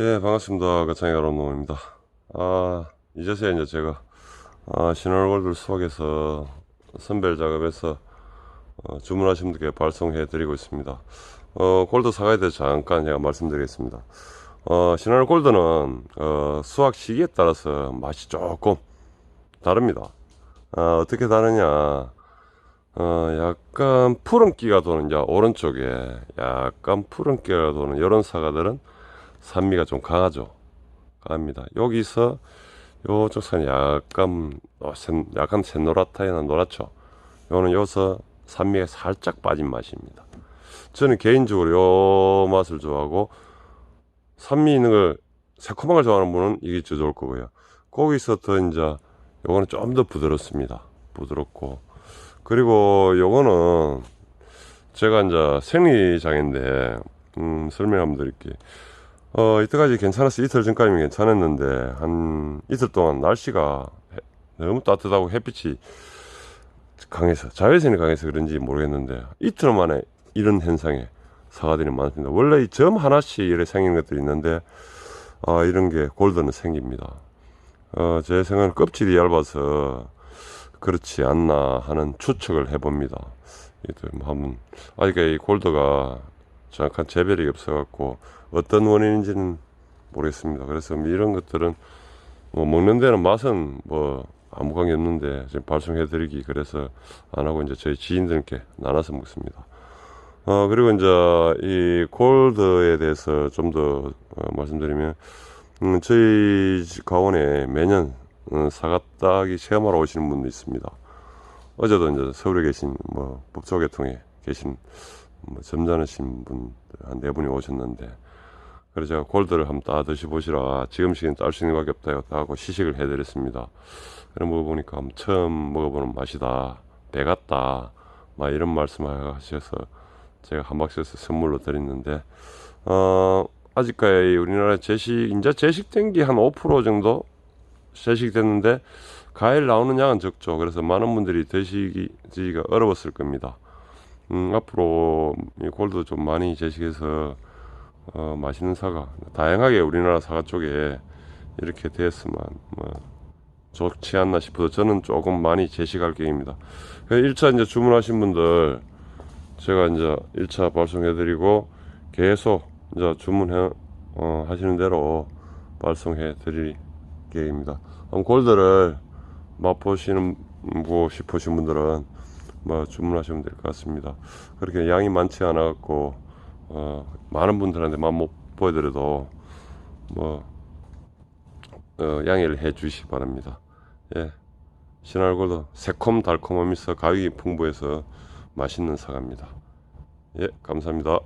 예, 반갑습니다. 가창의 가론놈입니다. 아, 이제서야 이제 제가, 아, 신월골들 수확해서 선별 작업해서 어, 주문하신 분께 발송해 드리고 있습니다. 어, 골드 사과에 대해서 잠깐 제가 말씀드리겠습니다. 어, 신월 골드는, 어, 수확 시기에 따라서 맛이 조금 다릅니다. 아, 어떻게 다르냐. 어, 약간 푸른기가 도는, 이제 오른쪽에 약간 푸른기가 도는 이런 사과들은 산미가 좀 강하죠. 강합니다. 여기서 요쪽 산 약간 어, 센, 약간 새노랗다이나 노랗죠. 요는 여기서 산미가 살짝 빠진 맛입니다. 저는 개인적으로 요 맛을 좋아하고 산미 있는 걸 새콤한 걸 좋아하는 분은 이게 더 좋을 거고요. 거기서 더 이제 요거는 좀 더 부드럽습니다. 부드럽고 그리고 요거는 제가 이제 생리장인데 음, 설명 한번 드릴게요. 어, 이때까지 괜찮았어. 이틀 전까지는 괜찮았는데, 한 이틀 동안 날씨가 해- 너무 따뜻하고 햇빛이 강해서, 자외선이 강해서 그런지 모르겠는데, 이틀 만에 이런 현상에 사과들이 많습니다. 원래 이 점 하나씩 이렇게 생기는 것들이 있는데, 어, 이런 게 골드는 생깁니다. 어, 제 생각은 껍질이 얇아서 그렇지 않나 하는 추측을 해봅니다. 이들 뭐 한번, 아직 이 골드가 정확한 재별이 없어갖고, 어떤 원인인지는 모르겠습니다. 그래서 뭐 이런 것들은 뭐 먹는 데는 맛은 뭐 아무 관계 없는데 지금 발송해드리기 그래서 안 하고 이제 저희 지인들께 나눠서 먹습니다. 어 그리고 이제 이 골드에 대해서 좀더 말씀드리면 음, 저희 집 가원에 매년 어, 사과 따기 체험하러 오시는 분도 있습니다. 어제도 이제 서울에 계신 뭐 법조계통에 계신 뭐 점잖으신 분 한 네 분이 오셨는데 그래서 제가 골드를 한번 따 드셔보시라. 지금 시기엔 딸 수 있는 것밖에 없다 하고 시식을 해드렸습니다. 그래 먹어보니까 처음 먹어보는 맛이다. 배 같다. 막 이런 말씀을 하셔서 제가 한 박스에서 선물로 드렸는데 어 아직까지 우리나라 제식 이제 제식된 게 한 5% 정도 제식됐는데 과일 나오는 양은 적죠. 그래서 많은 분들이 드시기가 어려웠을 겁니다 음, 앞으로 이 골드 좀 많이 제식해서 어, 맛있는 사과 다양하게 우리나라 사과 쪽에 이렇게 되었으면 뭐 좋지 않나 싶어서 저는 조금 많이 제식할 계획입니다. 1차 이제 주문하신 분들 제가 이제 1차 발송해 드리고 계속 이제 주문해 어, 하시는 대로 발송해 드릴 계획입니다. 골드를 맛보시는 고 싶으신 분들은 뭐 주문하시면 될 것 같습니다. 그렇게 양이 많지 않아 갖고 어, 많은 분들한테 만 못 보여드려도 뭐 어, 양해를 해 주시기 바랍니다. 예, 신알골도 새콤 달콤하면서 가격이 풍부해서 맛있는 사과입니다. 예, 감사합니다.